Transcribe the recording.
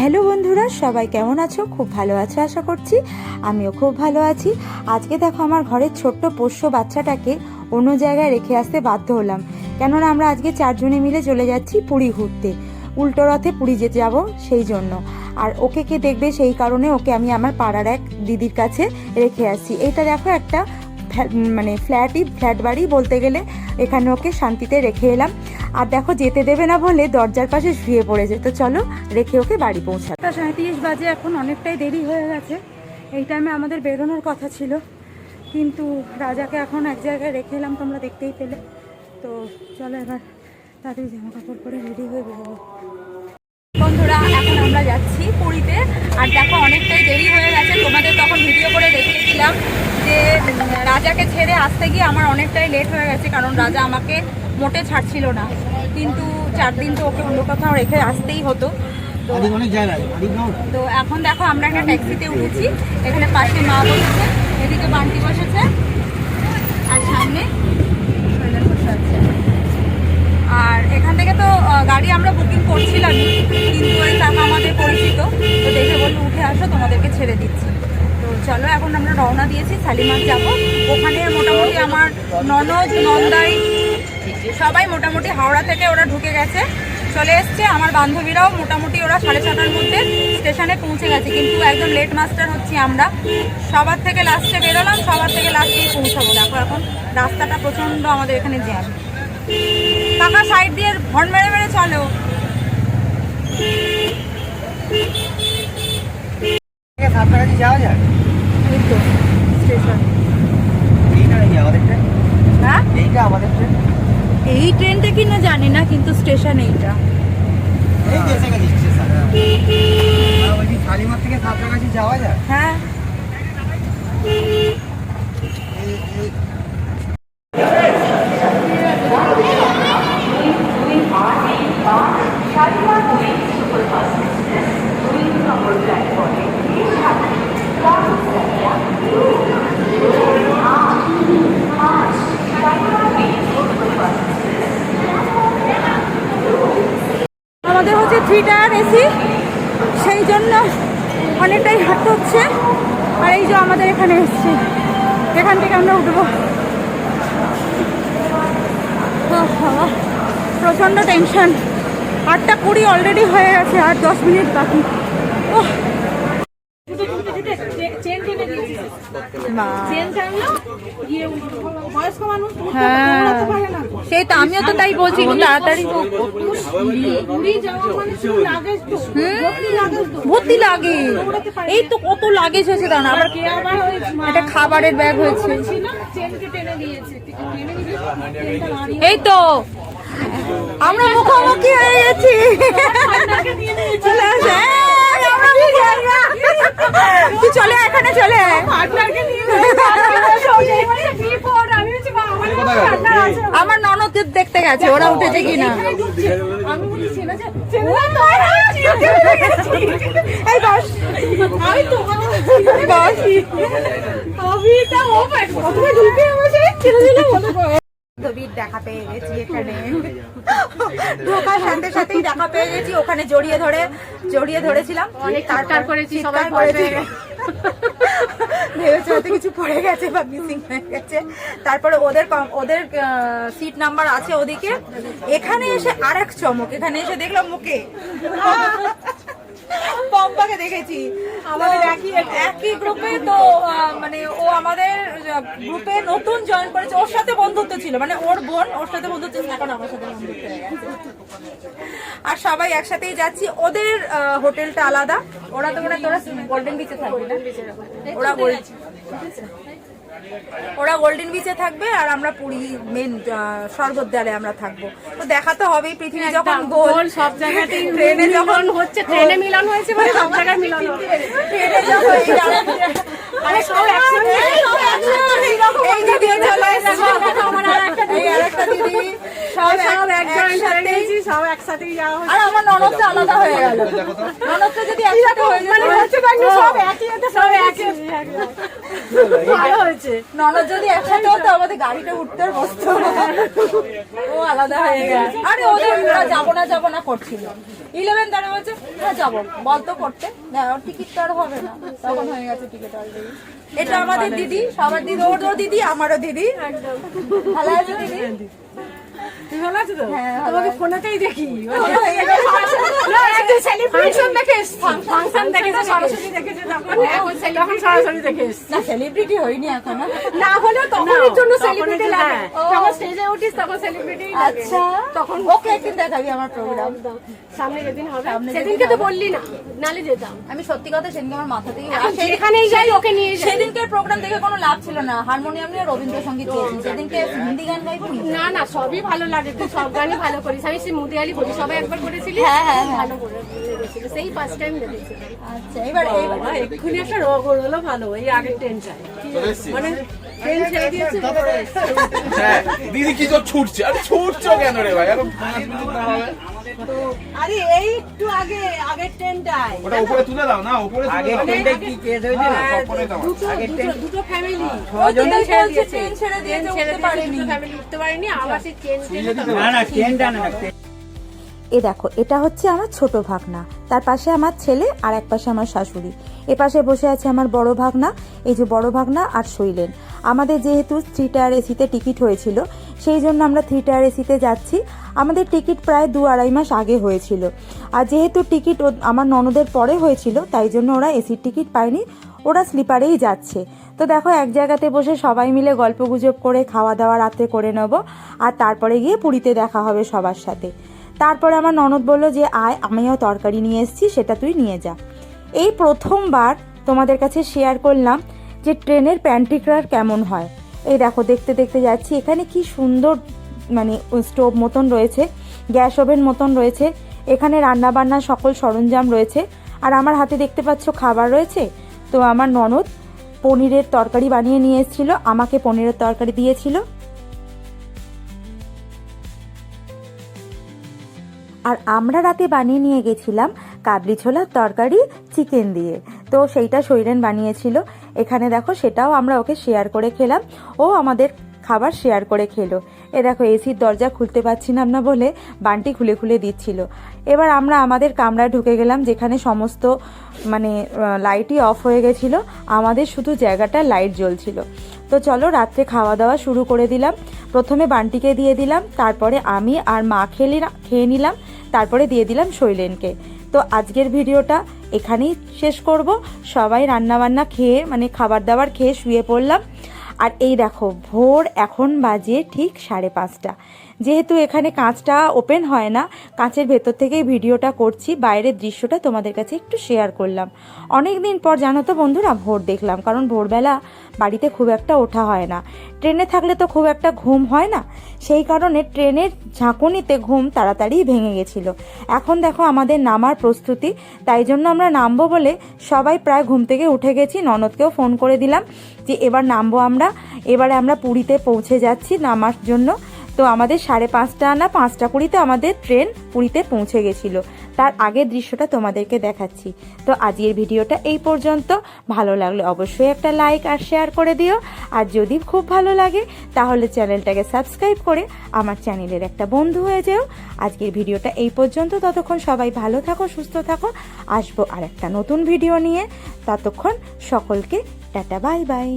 Hello বন্ধুরা, সবাই কেমন আছো? খুব ভালো আছো আশা করছি। আমিও খুব ভালো আছি। আজকে দেখো আমার ঘরের ছোট্ট পোষ্য বাচ্চাটাকে অন্য জায়গায় রেখে আসতে বাধ্য হলাম। কেননা আমরা আজকে চারজনে মিলে চলে যাচ্ছি পুরী ঘুরতে। উল্টো রথে পুরী যেতে যাব সেই জন্য। আর ওকে কে দেখবে সেই কারণে ওকে আমি আমার পাড়ার এক দিদির কাছে রেখে আসছি। এটা দেখো একটা মানে ফ্ল্যাটই, ফ্ল্যাট বাড়ি বলতে গেলে। এখানে ওকে শান্তিতে রেখে এলাম। আর দেখো যেতে দেবে না বলে দরজার পাশে শুয়ে পড়েছে। তো চলো রেখে ওকে বাড়ি পৌঁছা সাঁত্রিশ বাজে, এখন অনেকটাই দেরি হয়ে গেছে। এই টাইমে আমাদের বেরোনোর কথা ছিল। কিন্তু রাজাকে এখন এক জায়গায় রেখে এলাম, তোমরা দেখতেই পেলে। তো চলো এবার তাড়াতাড়ি জামা কাপড় পরে রেডি হয়ে বেরোবো। বন্ধুরা, এখন আমরা যাচ্ছি পুরীতে। আর দেখো অনেকটাই দেরি হয়ে গেছে। তোমাদের তখন ভিডিও করে দেখিয়েছিলাম যে রাজাকে ছেড়ে আসতে গিয়ে আমার অনেকটাই লেট হয়ে গেছে। কারণ রাজা আমাকে মোটে ছাড়ছিল না। কিন্তু চার দিন তো ওকে অন্য কোথাও রেখে আসতেই হতো। তো এখন দেখো আমরা একটা ট্যাক্সিতে উঠেছি। এখানে পাশে মা বসেছে এদিকে বান্টি বসেছে আর সামনে আর এখান থেকে তো গাড়ি আমরা বুকিং করছিলাম কিন্তু ওই কাকা আমাদের পরিচিত। তো দেখে বলল উঠে আসো তোমাদেরকে ছেড়ে দিচ্ছি। তো চলো এখন আমরা রওনা দিয়েছি শালিমার যাব। ওখানে মোটামুটি আমার ননদ নন্দাই সবাই মোটামুটি হাওড়া থেকে ওরা ঢুকে গেছে। চলে এসছে আমার বান্ধবীরাও মোটামুটি ওরা সাড়ে ছটার মধ্যে স্টেশনে পৌঁছে গেছে। কিন্তু একদম লেট মাস্টার হচ্ছি আমরা। সবার থেকে লাস্টে বেরোলাম সবার থেকে লাস্টেই পৌঁছাবো। দেখো এখন রাস্তাটা প্রচণ্ড আমাদের এখানে জ্যাম কাকা সাইড দিয়ে হর্ন মেরে মেরে চলেও যাওয়া যায়? স্টেশন এইটা আমাদের ট্রেন হ্যাঁ? এইটা আমাদের ট্রেন এই ট্রেনটা কি না জানি না কিন্তু স্টেশন এইটা। এই দেশে গেছি স্টেশন বলছি মাঠ থেকে যাওয়া যায় হ্যাঁ আমাদের হচ্ছে থ্রি টায়ার সেই জন্য অনেকটাই হাঁটতে হচ্ছে আর এই যে আমাদের এখানে এসেছি। এখান থেকে আমরা উঠবো। প্রচণ্ড টেনশন আটটা কুড়ি অলরেডি হয়ে গেছে, আর দশ মিনিট বাকি। ওহ সেই তো আমিও তো তাই বলছি একটু তাড়াতাড়ি। ভর্তি লাগে এই তো কত লাগেজ হয়েছে আবার একটা খাবারের ব্যাগ হয়েছে এই তো আমরা মুখোমুখি হয়ে গেছি চলে আসে আমরা মুখোমুখি। তুই চলে আয়, এখানে চলে। আমার ননদ দেখতে গেছে ওরা উঠেছে কিনা দেখা পেয়ে গেছি এখানে। ঢোকার সাথে সাথেই দেখা পেয়ে গেছি ওখানে জড়িয়ে ধরে জড়িয়ে ধরেছিলাম। অনেক চিৎকার করেছি, সবাই চিৎকার করেছি। ভেবেছে হয়তো কিছু পড়ে গেছে বা মিসিং হয়ে গেছে। তারপরে ওদের ওদের সিট নাম্বার আছে ওদিকে। এখানে এসে আরেক চমক এখানে এসে দেখলাম মুখে। পম্পাকে দেখেছি। আমাদের একই একই গ্রুপে তো মানে ও আমাদের গ্রুপে নতুন জয়েন করেছে। ওর সাথে বন্ধুত্ব ছিল মানে ওর বোন ওর সাথে বন্ধুত্ব ছিল, এখন আমার সাথে আর সবাই একসাথেই যাচ্ছি। ওদের হোটেলটা আলাদা। ওরা তো মানে তোরা গোল্ডেন বিচে থাকবে না? ওরা গোল্ড ওরা গোল্ডেন বিচে থাকবে আর আমরা পুরী মেন স্বর্গদ্বারে আমরা থাকব। তো দেখা তো হবেই পৃথিবী যখন গোল সব জায়গাতেই ট্রেনে যখন হচ্ছে ট্রেনে মিলন হয়েছে মানে সব জায়গায় মিলন ট্রেনে যখন আরে সব একসঙ্গে, এই দিদি চলে এসেছে। আমার আর একটা দিদি। সব সব সব একসাথেই যাওয়া আর আমার ননদটা আলাদা হয়ে গেল। ননদটা যদি একসাথে হয়ে মানে হচ্ছে সব একই সব ভালো হয়েছে। হয়েছে ননদ যদি একসাথে হতো আমাদের গাড়িটা উঠতে বসতো ও আলাদা হয়ে গেছে। আরে ওদের ওরা যাব না যাব না করছিল। ইলেভেন তারা বলছে হ্যাঁ যাব। বলতো করতে। না ওর টিকিট তো আর হবে না। তখন হয়ে গেছে টিকিট অলরেডি এটা আমাদের দিদি সবার দিদি ওরও দিদি আমারও দিদি। ভালো আছে দিদি? ভালো আছো তো? হ্যাঁ, তোমাকে। ফোনেতেই দেখি। ফাংশন দেখে ফাংশন দেখেছে তখন সরাসরি দেখে এসছি। না সেলিব্রিটি হয়নি এখনও। না হলেও তখন সেলিব্রিটি লাগে। যখন স্টেজে উঠিস তখন সেলিব্রিটি লাগে। আচ্ছা। তখন ওকে একদিন দেখাবি আমার প্রোগ্রাম সামনে যেদিন হবে সেদিনকে তো বললি না। নালে যেতাম। আমি সত্যি কথা সেদিনকে আমার মাথা থেকে এখন আর সেদিন- যেখানেই যাই ওকে নিয়ে যাই। সেদিনকে প্রোগ্রাম দেখে কোনো লাভ ছিল না। হারমোনিয়াম নিয়ে রবীন্দ্রসঙ্গীত গেয়েছি। সেদিনকে হিন্দি গান গাইবো না? না সবই ভালো লাগে। তুই সব গানই ভালো করিস। আমি সেই মুদিয়ালি করি সবাই একবার করেছিলি। হ্যাঁ, হ্যাঁ, হ্যাঁ। ভালো করে সেই ফার্স্ট টাইম দেখেছি আচ্ছা এবার এক্ষুনি একটা রোগ হলো ভালো। এই আগের ট্রেনটায় মানে হ্যাঁ দিদি কি তো ছুটছে? আরে ছুটছো কেন রে ভাই? এখন পাঁচ মিনিট না হবে। আরে এই একটু আগে আগের ট্রেনটায় ওটা উপরে তুলে দাও না উপরে আগের ট্রেনটা কি কেস হয়েছে উপরে দাও দুটো দুটো দুটো ফ্যামিলি ছজনই ছেড়ে দিয়েছে। ট্রেন ছেড়ে দিয়েছে, উঠতে পারেনি। ফ্যামিলি উঠতে পারেনি আবার সেই ট্রেন না না ট্রেনটা না না এ দেখো এটা হচ্ছে আমার ছোট ভাগনা। তার পাশে আমার ছেলে আর এক পাশে আমার শাশুড়ি। এ পাশে বসে আছে আমার বড় ভাগনা। এই যে বড় ভাগনা আর শৈলেন। আমাদের যেহেতু থ্রি টায়ার এসিতে টিকিট হয়েছিল, সেই জন্য আমরা থ্রি টায়ার এসিতে যাচ্ছি। আমাদের টিকিট প্রায় দু আড়াই মাস আগে হয়েছিল। আর যেহেতু টিকিট আমার ননদের পরে হয়েছিল, তাই জন্য ওরা এসির টিকিট পায়নি, ওরা স্লিপারেই যাচ্ছে। তো দেখো, এক জায়গাতে বসে সবাই মিলে গল্প গুজব করে খাওয়া দাওয়া রাতে করে নেব, আর তারপরে গিয়ে পুরীতে দেখা হবে সবার সাথে। তারপরে আমার ননদ বলল যে, আয়, আমিও তরকারি নিয়ে এসেছি, সেটা তুই নিয়ে যা। এই প্রথমবার তোমাদের কাছে শেয়ার করলাম যে ট্রেনের প্যান্টিক্রার কেমন হয়। এই দেখো, দেখতে দেখতে যাচ্ছি। এখানে কি সুন্দর মানে স্টোভ মতন রয়েছে, গ্যাস ওভেন মতন রয়েছে, এখানে রান্না বান্নার সকল সরঞ্জাম রয়েছে, আর আমার হাতে দেখতে পাচ্ছ খাবার রয়েছে। তো আমার ননদ পনিরের তরকারি বানিয়ে নিয়ে এসেছিল, আমাকে পনিরের তরকারি দিয়েছিল। আর আমরা রাতে বানিয়ে নিয়ে গেছিলাম কাবলি ছোলার তরকারি, চিকেন দিয়ে। তো সেইটা শৈলেন বানিয়েছিল। এখানে দেখো সেটাও আমরা ওকে শেয়ার করে খেলাম। ও আমাদের খাবার শেয়ার করে খেলো। এ দেখো এসির দরজা খুলতে পারছিলাম না বলে বানটি খুলে খুলে দিচ্ছিল। এবার আমরা আমাদের কামরায় ঢুকে গেলাম যেখানে সমস্ত মানে লাইটই অফ হয়ে গেছিল। আমাদের শুধু জায়গাটা লাইট জ্বলছিল। তো চলো রাত্রে খাওয়া দাওয়া শুরু করে দিলাম। প্রথমে বান্টিকে দিয়ে দিলাম, তারপরে আমি আর মা খেলি খেয়ে নিলাম, তারপরে দিয়ে দিলাম শৈলেনকে। তো আজকের ভিডিওটা এখানেই শেষ করব। সবাই রান্নাবান্না খেয়ে মানে খাবার দাবার খেয়ে শুয়ে পড়লাম। আর এই দেখো, ভোর এখন বাজে ঠিক সাড়ে পাঁচটা। যেহেতু এখানে কাঁচটা ওপেন হয় না, কাঁচের ভেতর থেকেই ভিডিওটা করছি, বাইরের দৃশ্যটা তোমাদের কাছে একটু শেয়ার করলাম। অনেক দিন পর জানো তো বন্ধুরা, ভোর দেখলাম, কারণ ভোরবেলা বাড়িতে খুব একটা ওঠা হয় না। ট্রেনে থাকলে তো খুব একটা ঘুম হয় না, সেই কারণে ট্রেনের ঝাঁকুনিতে ঘুম তাড়াতাড়ি ভেঙে গেছিল। এখন দেখো আমাদের নামার প্রস্তুতি, তাই জন্য আমরা নামবো বলে সবাই প্রায় ঘুম থেকে উঠে গেছি, ননদকেও ফোন করে দিলাম যে এবার নামবো আমরা, এবারে আমরা পুরীতে পৌঁছে যাচ্ছি নামার জন্য। তো আমাদের সাড়ে পাঁচটা না, পাঁচটা কুড়িতে আমাদের ট্রেন পুরীতে পৌঁছে গেছিল। তার আগের দৃশ্যটা তোমাদেরকে দেখাচ্ছি। তো আজকের ভিডিওটা এই পর্যন্ত। ভালো লাগলে অবশ্যই একটা লাইক আর শেয়ার করে দিও। আর যদি খুব ভালো লাগে, তাহলে চ্যানেলটাকে সাবস্ক্রাইব করে আমার চ্যানেলের একটা বন্ধু হয়ে যেও। আজকের ভিডিওটা এই পর্যন্ত। ততক্ষণ সবাই ভালো থাকো, সুস্থ থাকো। আসব আর একটা নতুন ভিডিও নিয়ে। ততক্ষণ সকলকে tata, bye bye.